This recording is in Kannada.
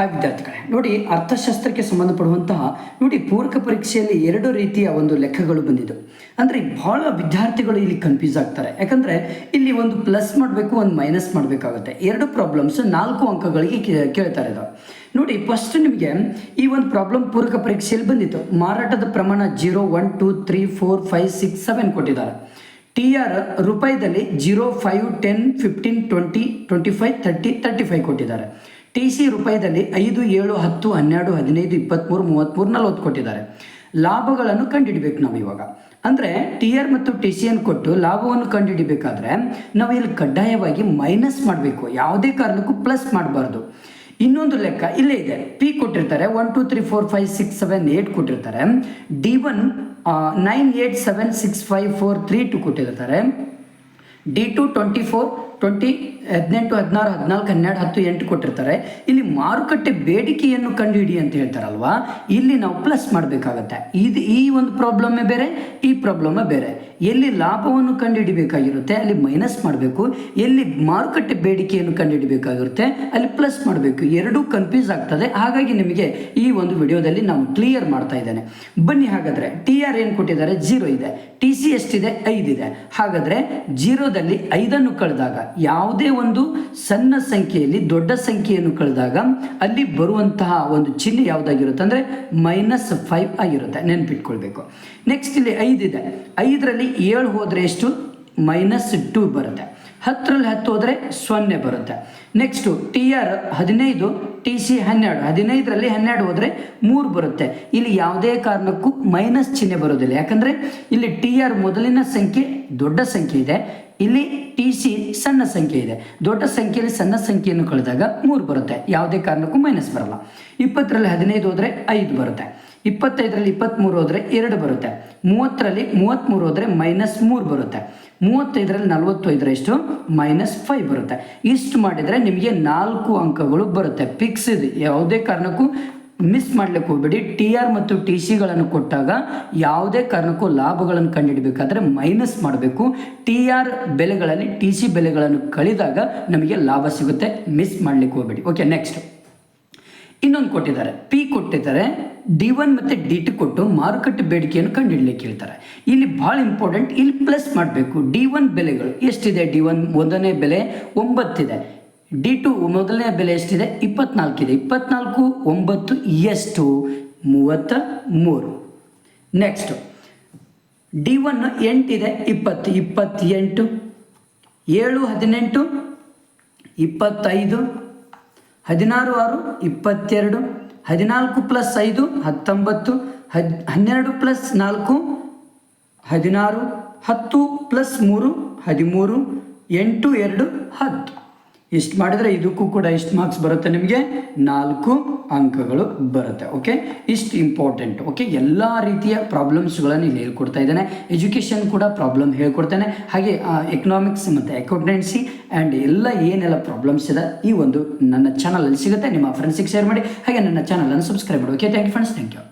ಹಾಯ್ ವಿದ್ಯಾರ್ಥಿಗಳೇ ನೋಡಿ, ಅರ್ಥಶಾಸ್ತ್ರಕ್ಕೆ ಸಂಬಂಧಪಡುವಂತಹ ನೋಡಿ, ಪೂರಕ ಪರೀಕ್ಷೆಯಲ್ಲಿ ಎರಡು ರೀತಿಯ ಒಂದು ಲೆಕ್ಕಗಳು ಬಂದಿದ್ದು. ಅಂದರೆ ಬಹಳ ವಿದ್ಯಾರ್ಥಿಗಳು ಇಲ್ಲಿ ಕನ್ಫ್ಯೂಸ್ ಆಗ್ತಾರೆ. ಯಾಕಂದರೆ ಇಲ್ಲಿ ಒಂದು ಪ್ಲಸ್ ಮಾಡಬೇಕು, ಒಂದು ಮೈನಸ್ ಮಾಡಬೇಕಾಗುತ್ತೆ. ಎರಡು ಪ್ರಾಬ್ಲಮ್ಸ್ ನಾಲ್ಕು ಅಂಕಗಳಿಗೆ ಕೇಳ್ತಾರೆ ಇದು. ನೋಡಿ ಫಸ್ಟ್ ನಿಮಗೆ ಈ ಒಂದು ಪ್ರಾಬ್ಲಮ್ ಪೂರಕ ಪರೀಕ್ಷೆಯಲ್ಲಿ ಬಂದಿತ್ತು. ಮಾರಾಟದ ಪ್ರಮಾಣ zero one two three four five six seven ಕೊಟ್ಟಿದ್ದಾರೆ. T R ರೂಪಾಯಿದಲ್ಲಿ zero five ten fifteen twenty twenty five thirty thirty five ಕೊಟ್ಟಿದ್ದಾರೆ. ಟಿ ಸಿ ರೂಪಾಯಿದಲ್ಲಿ ಐದು, ಏಳು, ಹತ್ತು, ಹನ್ನೆರಡು, ಹದಿನೈದು ಇಪ್ಪತ್ತ್ಮೂರು ಮೂವತ್ತ್ಮೂರು ನಲ್ವತ್ತು ಕೊಟ್ಟಿದ್ದಾರೆ. ಲಾಭಗಳನ್ನು ಕಂಡುಹಿಡಬೇಕು ನಾವು ಇವಾಗ. ಅಂದರೆ ಟಿ ಆರ್ ಮತ್ತು ಟಿ ಸಿ ಅನ್ನು ಕೊಟ್ಟು ಲಾಭವನ್ನು ಕಂಡುಹಿಡಿಬೇಕಾದ್ರೆ ನಾವು ಇಲ್ಲಿ ಕಡ್ಡಾಯವಾಗಿ ಮೈನಸ್ ಮಾಡಬೇಕು. ಯಾವುದೇ ಕಾರಣಕ್ಕೂ ಪ್ಲಸ್ ಮಾಡಬಾರ್ದು. ಇನ್ನೊಂದು ಲೆಕ್ಕ ಇಲ್ಲೇ ಇದೆ. ಪಿ ಕೊಟ್ಟಿರ್ತಾರೆ, one, two, three, four, five, six, seven eight ಕೊಟ್ಟಿರ್ತಾರೆ. D one nine eight seven, six, five, four, three two ಕೊಟ್ಟಿರ್ತಾರೆ. D two twenty four twenty ಹದಿನೆಂಟು, ಹದಿನಾರು, ಹದಿನಾಲ್ಕು, ಹನ್ನೆರಡು, ಹತ್ತು, ಎಂಟು ಕೊಟ್ಟಿರ್ತಾರೆ. ಇಲ್ಲಿ ಮಾರುಕಟ್ಟೆ ಬೇಡಿಕೆಯನ್ನು ಕಂಡುಹಿಡಿ ಅಂತ ಹೇಳ್ತಾರಲ್ವಾ? ಇಲ್ಲಿ ನಾವು ಪ್ಲಸ್ ಮಾಡಬೇಕಾಗತ್ತೆ. ಇದು ಈ ಒಂದು ಪ್ರಾಬ್ಲಮ್ಮೇ ಬೇರೆ, ಈ ಪ್ರಾಬ್ಲಮ್ಮೇ ಬೇರೆ. ಎಲ್ಲಿ ಲಾಭವನ್ನು ಕಂಡುಹಿಡಿಬೇಕಾಗಿರುತ್ತೆ, ಅಲ್ಲಿ ಮೈನಸ್ ಮಾಡಬೇಕು, ಎಲ್ಲಿ ಮಾರುಕಟ್ಟೆ ಬೇಡಿಕೆಯನ್ನು ಕಂಡುಹಿಡಿಬೇಕಾಗಿರುತ್ತೆ, ಅಲ್ಲಿ ಪ್ಲಸ್ ಮಾಡಬೇಕು. ಎರಡೂ ಕನ್ಫ್ಯೂಸ್ ಆಗ್ತದೆ. ಹಾಗಾಗಿ ನಿಮಗೆ ಈ ಒಂದು ವಿಡಿಯೋದಲ್ಲಿ ನಾವು ಕ್ಲಿಯರ್ ಮಾಡ್ತಾ ಇದ್ದೇನೆ. ಬನ್ನಿ ಹಾಗಾದರೆ ಟಿ ಆರ್ ಏನು ಕೊಟ್ಟಿದ್ದಾರೆ? ಜೀರೋ ಇದೆ. ಟಿ ಸಿ ಎಷ್ಟಿದೆ? ಐದಿದೆ ಹಾಗಾದರೆ ಜೀರೋದಲ್ಲಿ ಐದನ್ನು ಕಳೆದಾಗ, ಯಾವುದೇ ಒಂದು ಸಣ್ಣ ಸಂಖ್ಯೆಯಲ್ಲಿ ದೊಡ್ಡ ಸಂಖ್ಯೆಯನ್ನು ಕಳೆದಾಗ, ಅಲ್ಲಿ ಬರುವಂತಹ ಒಂದು ಚಿಹ್ನೆ ಯಾವುದಾಗಿರುತ್ತೆ ಅಂದರೆ ಮೈನಸ್ ಫೈವ್ ಆಗಿರುತ್ತೆ. ನೆನಪಿಟ್ಕೊಳ್ಬೇಕು. ನೆಕ್ಸ್ಟ್ ಇಲ್ಲಿ ಐದಿದೆ ಐದರಲ್ಲಿ ಏಳು ಹೋದರೆ ಎಷ್ಟು? ಮೈನಸ್ ಟು ಬರುತ್ತೆ. ಹತ್ತರಲ್ಲಿ ಹತ್ತು ಹೋದರೆ ಸೊನ್ನೆ ಬರುತ್ತೆ. ನೆಕ್ಸ್ಟು ಟಿ ಆರ್ ಹದಿನೈದು ಟಿ ಸಿ ಹನ್ನೆರಡು. ಹದಿನೈದರಲ್ಲಿ ಹನ್ನೆರಡು ಹೋದರೆ ಮೂರು ಬರುತ್ತೆ. ಇಲ್ಲಿ ಯಾವುದೇ ಕಾರಣಕ್ಕೂ ಮೈನಸ್ ಚಿಹ್ನೆ ಬರೋದಿಲ್ಲ. ಯಾಕಂದರೆ ಇಲ್ಲಿ ಟಿ ಆರ್ ಮೊದಲಿನ ಸಂಖ್ಯೆ ದೊಡ್ಡ ಸಂಖ್ಯೆ ಇದೆ. ಇಲ್ಲಿ ಟಿ ಸಿ ಸಣ್ಣ ಸಂಖ್ಯೆ ಇದೆ. ದೊಡ್ಡ ಸಂಖ್ಯೆಯಲ್ಲಿ ಸಣ್ಣ ಸಂಖ್ಯೆಯನ್ನು ಕಳೆದಾಗ ಮೂರು ಬರುತ್ತೆ. ಯಾವುದೇ ಕಾರಣಕ್ಕೂ ಮೈನಸ್ ಬರಲ್ಲ. ಇಪ್ಪತ್ತರಲ್ಲಿ ಹದಿನೈದು ಹೋದರೆ ಐದು ಬರುತ್ತೆ. ಇಪ್ಪತ್ತೈದರಲ್ಲಿ ಇಪ್ಪತ್ತ್ಮೂರು ಹೋದರೆ ಎರಡು ಬರುತ್ತೆ. ಮೂವತ್ತರಲ್ಲಿ ಮೂವತ್ತ್ಮೂರು ಹೋದರೆ ಮೈನಸ್ ಮೂರು ಬರುತ್ತೆ. ಮೂವತ್ತೈದರಲ್ಲಿ ನಲವತ್ತೈದರಷ್ಟು ಮೈನಸ್ ಫೈವ್ ಬರುತ್ತೆ. ಇಷ್ಟು ಮಾಡಿದರೆ ನಿಮಗೆ ನಾಲ್ಕು ಅಂಕಗಳು ಬರುತ್ತೆ. ಫಿಕ್ಸ್ ಇದೆ. ಯಾವುದೇ ಕಾರಣಕ್ಕೂ ಮಿಸ್ ಮಾಡ್ಲಿಕ್ಕೆ ಹೋಗ್ಬೇಡಿ. ಟಿ ಆರ್ ಮತ್ತು ಟಿ ಸಿಗಳನ್ನು ಕೊಟ್ಟಾಗ ಯಾವುದೇ ಕಾರಣಕ್ಕೂ ಲಾಭಗಳನ್ನು ಕಂಡುಹಿಡಬೇಕಾದ್ರೆ ಮೈನಸ್ ಮಾಡಬೇಕು. ಟಿ ಆರ್ ಬೆಲೆಗಳಲ್ಲಿ ಟಿ ಸಿ ಬೆಲೆಗಳನ್ನು ಕಳೆದಾಗ ನಮಗೆ ಲಾಭ ಸಿಗುತ್ತೆ. ಮಿಸ್ ಮಾಡ್ಲಿಕ್ಕೆ ಹೋಗ್ಬೇಡಿ. ಓಕೆ ನೆಕ್ಸ್ಟ್ ಇನ್ನೊಂದು ಕೊಟ್ಟಿದ್ದಾರೆ. ಪಿ ಕೊಟ್ಟಿದ್ದಾರೆ. ಡಿ ಒನ್ ಮತ್ತು ಡಿ ಟು ಕೊಟ್ಟು ಮಾರುಕಟ್ಟೆ ಬೇಡಿಕೆಯನ್ನು ಕಂಡುಹಿಡಲಿಕ್ಕೆ ಹೇಳ್ತಾರೆ. ಇಲ್ಲಿ ಭಾಳ ಇಂಪಾರ್ಟೆಂಟ್ ಇಲ್ಲಿ ಪ್ಲಸ್ ಮಾಡಬೇಕು. ಡಿ ಒನ್ ಬೆಲೆಗಳು ಎಷ್ಟಿದೆ? ಡಿ ಒನ್ ಒಂದನೇ ಬೆಲೆ ಒಂಬತ್ತಿದೆ. ಡಿ ಟು ಮೊದಲನೇ ಬೆಲೆ ಎಷ್ಟಿದೆ? ಇಪ್ಪತ್ನಾಲ್ಕಿದೆ ಇಪ್ಪತ್ನಾಲ್ಕು, ಒಂಬತ್ತು, ಎಷ್ಟು? ಮೂವತ್ತ ಮೂರು ನೆಕ್ಸ್ಟು ಡಿ ಒನ್ ಎಂಟಿದೆ? ಇಪ್ಪತ್ತು. ಇಪ್ಪತ್ತೆಂಟು. ಏಳು, ಹದಿನೆಂಟು. ಇಪ್ಪತ್ತೈದು. ಹದಿನಾರು ಆರು ಇಪ್ಪತ್ತೆರಡು, ಹದಿನಾಲ್ಕು ಪ್ಲಸ್ ಐದು ಹತ್ತೊಂಬತ್ತು, ಹದ್, ಹನ್ನೆರಡು ಪ್ಲಸ್ ನಾಲ್ಕು ಹದಿನಾರು, ಹತ್ತು ಪ್ಲಸ್ ಮೂರು ಹದಿಮೂರು, ಎಂಟು ಎರಡು ಹತ್ತು. ಇಷ್ಟು ಮಾಡಿದರೆ ಇದಕ್ಕೂ ಕೂಡ ಇಷ್ಟು ಮಾರ್ಕ್ಸ್ ಬರುತ್ತೆ ನಿಮಗೆ. ನಾಲ್ಕು ಅಂಕಗಳು ಬರುತ್ತೆ ಓಕೆ ಇಷ್ಟು ಇಂಪಾರ್ಟೆಂಟ್ ಓಕೆ ಎಲ್ಲ ರೀತಿಯ ಪ್ರಾಬ್ಲಮ್ಸ್ಗಳನ್ನು ಇಲ್ಲಿ ಹೇಳ್ಕೊಡ್ತಾ ಇದ್ದೇನೆ. ಎಜುಕೇಷನ್ ಕೂಡ ಪ್ರಾಬ್ಲಮ್ ಹೇಳ್ಕೊಡ್ತಾನೆ. ಹಾಗೆ ಎಕನಾಮಿಕ್ಸ್ ಮತ್ತು ಅಕೌಂಟೆನ್ಸಿ ಆ್ಯಂಡ್ ಎಲ್ಲ ಏನೆಲ್ಲ ಪ್ರಾಬ್ಲಮ್ಸ್ ಇದೆ ಈ ಒಂದು ನನ್ನ ಚಾನಲಲ್ಲಿ ಸಿಗುತ್ತೆ. ನಿಮ್ಮ ಫ್ರೆಂಡ್ಸಿಗೆ ಶೇರ್ ಮಾಡಿ. ಹಾಗೆ ನನ್ನ ಚಾನಲನ್ನು ಸಬ್ಸ್ಕ್ರೈಬ್ ಮಾಡಿ okay thank you friends thank you